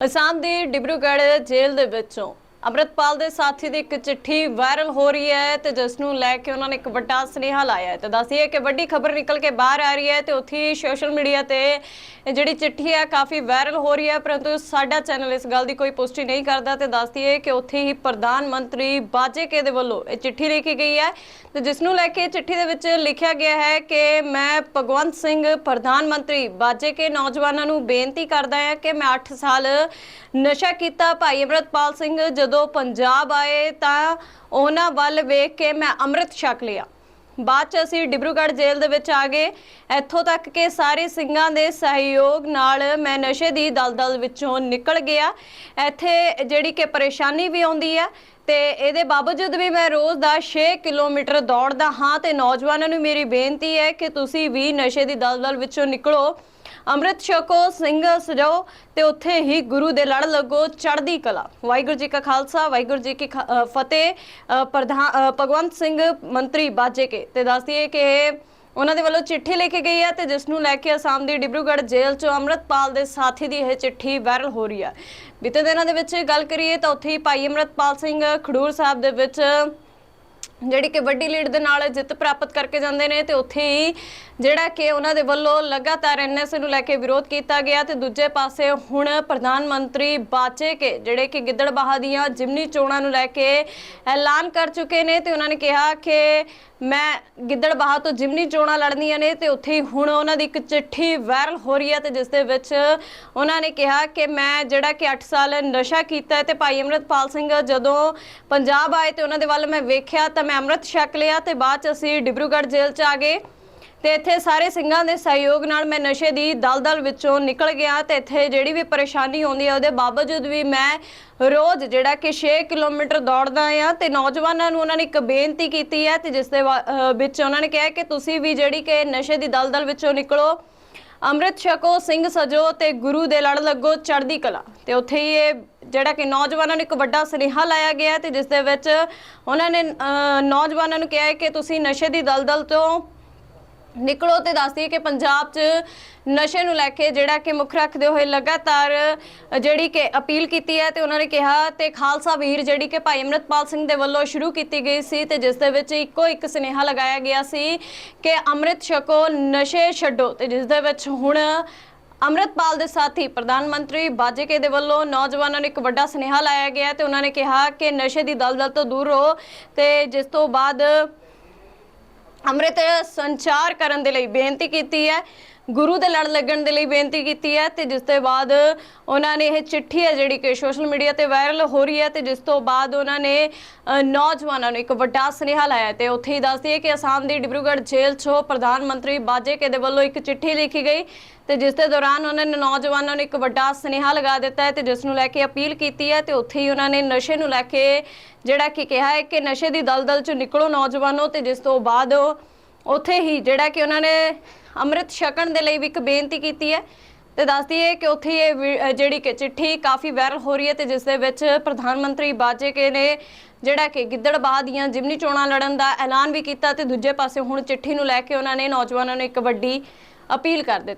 ਅਸਾਮ ਦੀ ਡਿਬਰੂਗੜ੍ਹ ਜੇਲ੍ਹ ਦੇ ਵਿੱਚੋਂ ਅੰਮ੍ਰਿਤਪਾਲ ਦੇ ਸਾਥੀ ਦੀ ਇੱਕ ਚਿੱਠੀ ਵਾਇਰਲ ਹੋ ਰਹੀ ਹੈ ਤੇ ਜਿਸ ਨੂੰ ਲੈ ਕੇ ਉਹਨਾਂ ਨੇ ਇੱਕ ਵੱਡਾ ਸੁਨੇਹਾ ਲਾਇਆ ਹੈ। ਤੇ ਦੱਸੀਏ ਕਿ ਵੱਡੀ ਖਬਰ ਨਿਕਲ ਕੇ ਬਾਹਰ ਆ ਰਹੀ ਹੈ ਤੇ ਉੱਥੇ ਹੀ ਸੋਸ਼ਲ ਮੀਡੀਆ ਤੇ ਜਿਹੜੀ ਚਿੱਠੀ ਹੈ ਕਾਫੀ ਵਾਇਰਲ ਹੋ ਰਹੀ ਹੈ, ਪਰੰਤੂ ਸਾਡਾ ਚੈਨਲ ਇਸ ਗੱਲ ਦੀ ਕੋਈ ਪੁਸ਼ਟੀ ਨਹੀਂ ਕਰਦਾ ਤੇ ਦੱਸਦੀਏ ਕਿ ਉੱਥੇ ਹੀ ਪ੍ਰਧਾਨ ਮੰਤਰੀ ਬਾਜੇਕੇ ਦੇ ਵੱਲੋਂ ਇਹ ਚਿੱਠੀ ਲਿਖੀ ਗਈ ਹੈ। ਤੇ ਜਿਸ ਨੂੰ ਲੈ ਕੇ ਚਿੱਠੀ ਦੇ ਵਿੱਚ ਲਿਖਿਆ ਗਿਆ ਹੈ ਕਿ ਮੈਂ ਭਗਵੰਤ ਸਿੰਘ, ਪ੍ਰਧਾਨ ਮੰਤਰੀ ਬਾਜੇਕੇ ਨੌਜਵਾਨਾਂ ਨੂੰ ਬੇਨਤੀ ਕਰਦਾ ਹਾਂ ਕਿ ਮੈਂ 8 ਸਾਲ ਨਸ਼ਾ ਕੀਤਾ, ਭਾਈ ਅਮਰਤਪਾਲ ਸਿੰਘ ਜਦੋਂ ਪੰਜਾਬ ਆਏ ਤਾਂ ਉਹਨਾਂ ਵੱਲ ਵੇਖ ਕੇ ਮੈਂ ਅੰਮ੍ਰਿਤ ਛਕ ਲਿਆ। ਬਾਅਦ ਚ ਅਸੀਂ ਡਿਬਰੂਗੜ੍ਹ ਜੇਲ੍ਹ ਦੇ ਵਿੱਚ ਆ ਗਏ। ਇੱਥੋਂ ਤੱਕ ਕਿ ਸਾਰੇ ਸਿੰਘਾਂ ਦੇ ਸਹਿਯੋਗ ਨਾਲ ਮੈਂ ਨਸ਼ੇ ਦੀ ਦਲਦਲ ਵਿੱਚੋਂ ਨਿਕਲ ਗਿਆ। ਇੱਥੇ ਜਿਹੜੀ ਕਿ ਪਰੇਸ਼ਾਨੀ ਵੀ ਆਉਂਦੀ ਹੈ ਤੇ ਇਹਦੇ ਬਾਵਜੂਦ ਵੀ ਮੈਂ ਰੋਜ਼ ਦਾ 6 ਕਿਲੋਮੀਟਰ ਦੌੜਦਾ ਹਾਂ ਤੇ ਨੌਜਵਾਨਾਂ ਨੂੰ ਮੇਰੀ ਬੇਨਤੀ ਹੈ ਕਿ ਤੁਸੀਂ ਵੀ ਨਸ਼ੇ ਦੀ ਦਲਦਲ ਵਿੱਚੋਂ ਨਿਕਲੋ। ਅੰਮ੍ਰਿਤ ਛਕੋ, ਸਿੰਘ ਸਜਾਓ ਤੇ ਉੱਥੇ ਹੀ ਗੁਰੂ ਦੇ ਲੜ ਲੱਗੋ, ਚੜ੍ਹਦੀ ਕਲਾ। ਵਾਹਿਗੁਰੂ ਜੀ ਕਾ ਖਾਲਸਾ, ਵਾਹਿਗੁਰੂ ਜੀ ਕੀ ਖ- ਫਤਿਹ। ਪ੍ਰਧਾਨ ਭਗਵੰਤ ਸਿੰਘ ਮੰਤਰੀ ਬਾਜੇ ਕੇ ਤੇ ਦੱਸਦੀਏ ਕਿ ਇਹ ਉਹਨਾਂ ਦੇ ਵੱਲੋਂ ਚਿੱਠੀ ਲਿਖੀ ਗਈ ਹੈ ਤੇ ਜਿਸ ਨੂੰ ਲੈ ਕੇ ਅਸਾਮ ਦੀ ਡਿਬਰੂਗੜ੍ਹ ਜੇਲ੍ਹ ਚੋਂ ਅੰਮ੍ਰਿਤਪਾਲ ਦੇ ਸਾਥੀ ਦੀ ਇਹ ਚਿੱਠੀ ਵਾਇਰਲ ਹੋ ਰਹੀ ਹੈ। ਬੀਤੇ ਦਿਨਾਂ ਦੇ ਵਿੱਚ ਗੱਲ ਕਰੀਏ ਤਾਂ ਉੱਥੇ ਹੀ ਭਾਈ ਅੰਮ੍ਰਿਤਪਾਲ ਸਿੰਘ ਖਡੂਰ ਸਾਹਿਬ ਦੇ ਵਿੱਚ ਜਿਹੜੀ ਕਿ ਵੱਡੀ ਲੀਡ ਦੇ ਨਾਲ ਜਿੱਤ ਪ੍ਰਾਪਤ ਕਰਕੇ ਜਾਂਦੇ ਨੇ ਤੇ ਉੱਥੇ ਹੀ ਜਿਹੜਾ ਕਿ ਉਹਨਾਂ ਦੇ ਵੱਲੋਂ ਲਗਾਤਾਰ ਐਨਐਸਏ ਨੂੰ ਲੈ ਕੇ ਵਿਰੋਧ ਕੀਤਾ ਗਿਆ ਤੇ ਦੂਜੇ ਪਾਸੇ ਹੁਣ ਪ੍ਰਧਾਨ ਮੰਤਰੀ ਬਾਚੇ ਕੇ ਜਿਹੜੇ ਕਿ ਗਿੱਦੜਬਾਹਾ ਦੀਆਂ ਜਿਮਨੀ ਚੋਣਾਂ ਨੂੰ ਲੈ ਕੇ ਐਲਾਨ ਕਰ ਚੁੱਕੇ ਨੇ ਤੇ ਉਹਨਾਂ ਨੇ ਕਿਹਾ ਕਿ ਮੈਂ ਗਿੱਦੜਬਾਹਾ ਤੋਂ ਜਿਮਨੀ ਚੋਣਾਂ ਲੜਨੀਆਂ ਨੇ ਤੇ ਉੱਥੇ ਹੀ ਹੁਣ ਉਹਨਾਂ ਦੀ ਇੱਕ ਚਿੱਠੀ ਵਾਇਰਲ ਹੋ ਰਹੀ ਹੈ ਤੇ ਜਿਸ ਦੇ ਵਿੱਚ ਉਹਨਾਂ ਨੇ ਕਿਹਾ ਕਿ ਮੈਂ ਜਿਹੜਾ ਕਿ 8 ਸਾਲ ਨਸ਼ਾ ਕੀਤਾ ਹੈ ਤੇ ਭਾਈ ਅਮਰਤਪਾਲ ਸਿੰਘ ਜਦੋਂ ਪੰਜਾਬ ਆਏ ਤੇ ਉਹਨਾਂ ਦੇ ਵੱਲ ਮੈਂ ਵੇਖਿਆ ਤਾਂ ਮੈਂ ਅੰਮ੍ਰਿਤ ਛਕ ਲਿਆ ਤੇ ਬਾਅਦ ਚ ਅਸੀਂ ਡਿਬਰੂਗੜ੍ਹ ਜੇਲ੍ਹ ਚ ਆ ਗਏ। ਤੇ ਇੱਥੇ ਸਾਰੇ ਸਿੰਘਾਂ ਦੇ ਸਹਿਯੋਗ ਨਾਲ ਮੈਂ ਨਸ਼ੇ ਦੀ ਦਲਦਲ ਵਿੱਚੋਂ ਨਿਕਲ ਗਿਆ ਤੇ ਇੱਥੇ ਜਿਹੜੀ ਵੀ ਪਰੇਸ਼ਾਨੀ ਆਉਂਦੀ ਹੈ ਉਹਦੇ ਬਾਵਜੂਦ ਵੀ ਮੈਂ ਰੋਜ਼ ਜਿਹੜਾ ਕਿ 6 ਕਿਲੋਮੀਟਰ ਦੌੜਦਾ ਆ ਤੇ ਨੌਜਵਾਨਾਂ ਨੂੰ ਉਹਨਾਂ ਨੇ ਇੱਕ ਬੇਨਤੀ ਕੀਤੀ ਹੈ ਤੇ ਜਿਸ ਦੇ ਵਿੱਚ ਉਹਨਾਂ ਨੇ ਕਿਹਾ ਕਿ ਤੁਸੀਂ ਵੀ ਜਿਹੜੀ ਕਿ ਨਸ਼ੇ ਦੀ ਦਲਦਲ ਵਿੱਚੋਂ ਨਿਕਲੋ। ਅੰਮ੍ਰਿਤ ਛਕੋ ਸਿੰਘ ਸਜੋ ਤੇ ਗੁਰੂ ਦੇ ਲੜ ਲੱਗੋ ਚੜ੍ਹਦੀ ਕਲਾ। ਤੇ ਉੱਥੇ ਹੀ ਇਹ ਜਿਹੜਾ ਕਿ ਨੌਜਵਾਨਾਂ ਨੂੰ ਇੱਕ ਵੱਡਾ ਸੁਨੇਹਾ ਲਾਇਆ ਗਿਆ ਤੇ ਜਿਸ ਦੇ ਵਿੱਚ ਉਹਨਾਂ ਨੇ ਅਹ, ਨੌਜਵਾਨਾਂ ਨੂੰ ਕਿਹਾ ਹੈ ਕਿ ਤੁਸੀਂ ਨਸ਼ੇ ਦੀ ਦਲਦਲ ਤੋਂ ਨਿਕਲੋ ਤੇ ਦੱਸਦੀ ਕਿ ਪੰਜਾਬ 'ਚ ਨਸ਼ੇ ਨੂੰ ਲੈ ਕੇ ਜਿਹੜਾ ਕਿ ਮੁੱਖ ਰੱਖਦੇ ਹੋਏ ਲਗਾਤਾਰ ਜਿਹੜੀ ਕਿ ਅਪੀਲ ਕੀਤੀ ਹੈ ਤੇ ਉਹਨਾਂ ਨੇ ਕਿਹਾ ਤੇ ਖਾਲਸਾ ਵੀਰ ਜਿਹੜੀ ਕਿ ਭਾਈ ਅਮਰਤਪਾਲ ਸਿੰਘ ਦੇ ਵੱਲੋਂ ਸ਼ੁਰੂ ਕੀਤੀ ਗਈ ਸੀ ਤੇ ਜਿਸ ਦੇ ਵਿੱਚ ਇੱਕੋ ਇੱਕ ਸੁਨੇਹਾ ਲਗਾਇਆ ਗਿਆ ਸੀ ਕਿ ਅੰਮ੍ਰਿਤ ਛਕੋ, ਨਸ਼ੇ ਛੱਡੋ ਤੇ ਜਿਸ ਦੇ ਵਿੱਚ ਹੁਣ ਅੰਮ੍ਰਿਤਪਾਲ ਦੇ ਸਾਥੀ ਪ੍ਰਧਾਨ ਮੰਤਰੀ ਬਾਜੇਕੇ ਦੇ ਵੱਲੋਂ ਨੌਜਵਾਨਾਂ ਨੂੰ ਇੱਕ ਵੱਡਾ ਸੁਨੇਹਾ ਲਾਇਆ ਗਿਆ ਤੇ ਉਹਨਾਂ ਨੇ ਕਿਹਾ ਕਿ ਨਸ਼ੇ ਦੀ ਦਲਦਲ ਤੋਂ ਦੂਰ ਰਹੋ ਤੇ ਜਿਸ ਤੋਂ ਬਾਅਦ ਅੰਮ੍ਰਿਤ ਸੰਚਾਰ ਕਰਨ ਦੇ ਲਈ ਬੇਨਤੀ ਕੀਤੀ ਹੈ। ਗੁਰੂ ਦੇ ਲੜ ਲੱਗਣ ਦੇ ਲਈ ਬੇਨਤੀ ਕੀਤੀ ਹੈ ਤੇ ਜਿਸ ਤੋਂ ਬਾਅਦ ਉਹਨਾਂ ਨੇ ਇਹ ਚਿੱਠੀ ਹੈ ਜਿਹੜੀ ਕਿ ਸੋਸ਼ਲ ਮੀਡੀਆ ਤੇ ਵਾਇਰਲ ਹੋ ਰਹੀ ਹੈ ਤੇ ਜਿਸ ਤੋਂ ਬਾਅਦ ਉਹਨਾਂ ਨੇ ਨੌਜਵਾਨਾਂ ਨੂੰ ਇੱਕ ਵੱਡਾ ਸੁਨੇਹਾ ਲਾਇਆ ਤੇ ਉੱਥੇ ਹੀ ਦੱਸਦੀ ਹੈ ਕਿ ਅਸਾਮ ਦੀ ਡਿਬਰੂਗੜ੍ਹ ਜੇਲ੍ਹ 'ਚੋਂ ਪ੍ਰਧਾਨ ਮੰਤਰੀ ਬਾਜੇਕੇ ਦੇ ਵੱਲੋਂ ਇੱਕ ਚਿੱਠੀ ਲਿਖੀ ਗਈ ਤੇ ਜਿਸ ਦੇ ਦੌਰਾਨ ਉਹਨਾਂ ਨੇ ਨੌਜਵਾਨਾਂ ਨੂੰ ਇੱਕ ਵੱਡਾ ਸੁਨੇਹਾ ਲਗਾ ਦਿੱਤਾ ਹੈ ਤੇ ਜਿਸ ਨੂੰ ਲੈ ਕੇ ਅਪੀਲ ਕੀਤੀ ਹੈ ਤੇ ਉੱਥੇ ਹੀ ਉਹਨਾਂ ਨੇ ਨਸ਼ੇ ਨੂੰ ਲੈ ਕੇ ਜਿਹੜਾ ਕਿ ਕਿਹਾ ਹੈ ਕਿ ਨਸ਼ੇ ਦੀ ਦਲਦਲ 'ਚੋਂ ਨਿਕਲੋ ਨੌਜਵਾਨੋ ਤੇ ਜਿਸ ਤੋਂ ਬਾਅਦ ਉੱਥੇ ਹੀ ਜਿਹੜਾ ਕਿ ਉਹਨਾਂ ਨੇ ਅੰਮ੍ਰਿਤ ਛਕਣ ਦੇ ਲਈ ਵੀ ਇੱਕ ਬੇਨਤੀ ਕੀਤੀ ਹੈ ਤੇ ਦੱਸਦੀ ਹੈ ਕਿ ਉੱਥੇ ਇਹ ਜਿਹੜੀ ਕਿ ਚਿੱਠੀ ਕਾਫੀ ਵਾਇਰਲ ਹੋ ਰਹੀ ਹੈ ਤੇ ਜਿਸ ਦੇ ਵਿੱਚ ਪ੍ਰਧਾਨ ਮੰਤਰੀ ਬਾਜੇ ਕੇ ਨੇ ਜਿਹੜਾ ਕਿ ਗਿੱਦੜਬਾਹ ਦੀਆਂ ਜਿਮਨੀ ਚੋਣਾਂ ਲੜਨ ਦਾ ਐਲਾਨ ਵੀ ਕੀਤਾ ਤੇ ਦੂਜੇ ਪਾਸੇ ਹੁਣ ਚਿੱਠੀ ਨੂੰ ਲੈ ਕੇ ਉਹਨਾਂ ਨੇ ਨੌਜਵਾਨਾਂ ਨੂੰ ਇੱਕ ਵੱਡੀ ਅਪੀਲ ਕਰ ਦਿੱਤੀ।